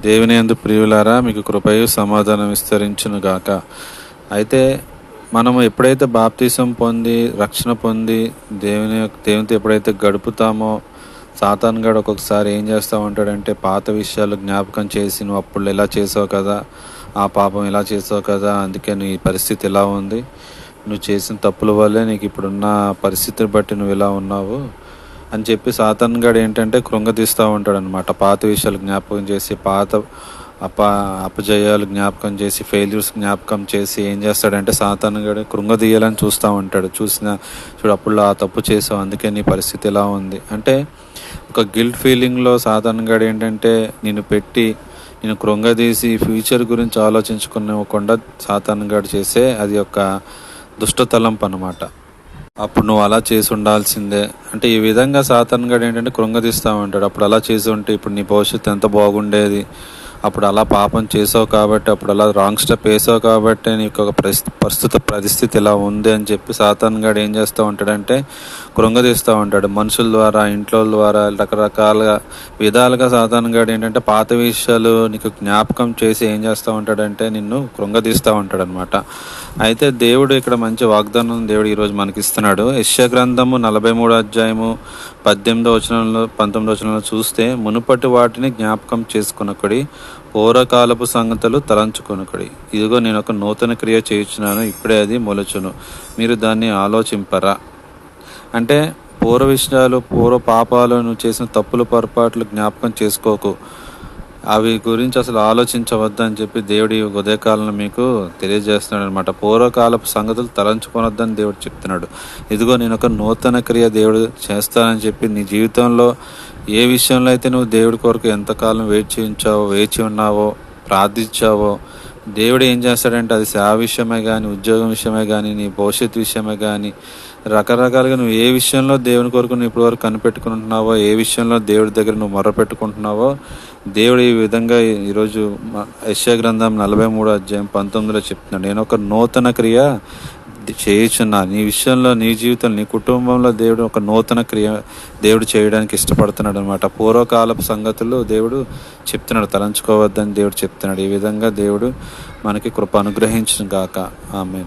దేవుని అందు ప్రియులారా మీకు కృపయు సమాధానం విస్తరించును గాక. అయితే మనము ఎప్పుడైతే బాప్తీసం పొంది రక్షణ పొంది దేవుని యొక్క- దేవునితో ఎప్పుడైతే గడుపుతామో సాతాన్ గడు ఒక్కొక్కసారి ఏం చేస్తూ ఉంటాడంటే పాత విషయాలు జ్ఞాపకం చేసి నువ్వు అప్పుడు ఇలా చేసావు కదా? ఆ పాపం ఇలా చేసావు కదా? అందుకే నీ పరిస్థితి ఇలా ఉంది? నువ్వు చేసిన తప్పుల వల్లే నీకు ఇప్పుడున్న పరిస్థితిని బట్టి నువ్వు ఇలా ఉన్నావు? అని చెప్పి సాతాన్ గడు ఏంటంటే కృంగతీస్తూ ఉంటాడు అనమాట పాత విషయాలు జ్ఞాపకం చేసి పాత అప అపజయాలు జ్ఞాపకం చేసి ఫెయిల్యూర్స్ జ్ఞాపకం చేసి ఏం చేస్తాడంటే సాతానుగడు కృంగదీయాలని చూస్తూ ఉంటాడు. చూసిన చూడు అప్పుడు ఆ తప్పు చేసావు అందుకే నీ పరిస్థితి ఎలా ఉంది. అంటే ఒక గిల్ట్ ఫీలింగ్లో సాతానుగడు ఏంటంటే నేను పెట్టి నేను కృంగదీసి ఫ్యూచర్ గురించి ఆలోచించుకునేవ్వకుండా సాతాన్ చేసే అది ఒక దుష్టతలంపు అనమాట అప్పుడు నువ్వు అలా చేసి ఉండాల్సిందే. అంటే ఈ విధంగా సాతాన్ గడు ఏంటంటే కృంగదీస్తూ ఉంటాడు. అప్పుడు అలా చేసి ఉంటే ఇప్పుడు నీ భవిష్యత్తు ఎంత బాగుండేది. అప్పుడు అలా పాపం చేసావు కాబట్టి అప్పుడు అలా రాంగ్ స్టెప్ వేసావు కాబట్టి నీకు ఒక ప్రస్తుత పరిస్థితి ఇలా ఉంది అని చెప్పి సాతాన్ గడు ఏం చేస్తూ ఉంటాడంటే కృంగదీస్తూ ఉంటాడు. మనుషుల ద్వారా ఇంట్లో ద్వారా రకరకాలుగా విధాలుగా సాతాన్ గడు ఏంటంటే పాత విషయాలు నీకు జ్ఞాపకం చేసి ఏం చేస్తూ ఉంటాడంటే నిన్ను కృంగదీస్తూ ఉంటాడు అనమాట అయితే దేవుడు ఇక్కడ మంచి వాగ్దానం దేవుడు ఈరోజు మనకి ఇస్తున్నాడు యశ్య గ్రంథము నలభై మూడు అధ్యాయము పద్దెనిమిదో వచనంలో పంతొమ్మిదో వచనంలో చూస్తే మునుపటి వాటిని జ్ఞాపకం చేసుకునకుడి పూర్వకాలపు సంగతులు తలంచుకొనకుడి. ఇదిగో నేను ఒక నూతన క్రియ చేయించున్నాను ఇప్పుడే అది మొలచును. మీరు దాన్ని ఆలోచింపరా. అంటే పూర్వ విషయాలు పూర్వ పాపాలను చేసిన తప్పులు పొరపాట్లు జ్ఞాపకం చేసుకోకు. అవి గురించి అసలు ఆలోచించవద్దని చెప్పి దేవుడి ఉదయకాలను మీకు తెలియజేస్తున్నాడు అనమాట పూర్వకాలపు సంగతులు తలంచుకొనొద్దని దేవుడు చెప్తున్నాడు. ఇదిగో నేను ఒక నూతన క్రియ దేవుడు చేస్తానని చెప్పి నీ జీవితంలో ఏ విషయంలో అయితే నువ్వు దేవుడి కొరకు ఎంతకాలం వేచి ఉంచావో వేచి ఉన్నావో ప్రార్థించావో దేవుడు ఏం చేస్తాడంటే అది సేవ విషయమే కానీ ఉద్యోగం విషయమే కానీ నీ భవిష్యత్తు విషయమే కానీ రకరకాలుగా నువ్వు ఏ విషయంలో దేవుని కొరకు నువ్వు ఇప్పటి వరకు కనిపెట్టుకుంటున్నావో ఏ విషయంలో దేవుడి దగ్గర నువ్వు మొరపెట్టుకుంటున్నావో దేవుడు ఈ విధంగా ఈరోజు యశ్యా గ్రంథం నలభై మూడు అధ్యాయం పంతొమ్మిదిలో చెప్తున్నాడు. నేను ఒక నూతన క్రియ చేయుచున్నా. నీ విషయంలో నీ జీవితం నీ కుటుంబంలో దేవుడు ఒక నూతన క్రియ దేవుడు చేయడానికి ఇష్టపడుతున్నాడు అనమాట పూర్వకాలపు సంగతులు దేవుడు చెప్తున్నాడు. తలంచుకోవద్దని దేవుడు చెప్తున్నాడు. ఈ విధంగా దేవుడు మనకి కృప అనుగ్రహించిన గాక. ఆమె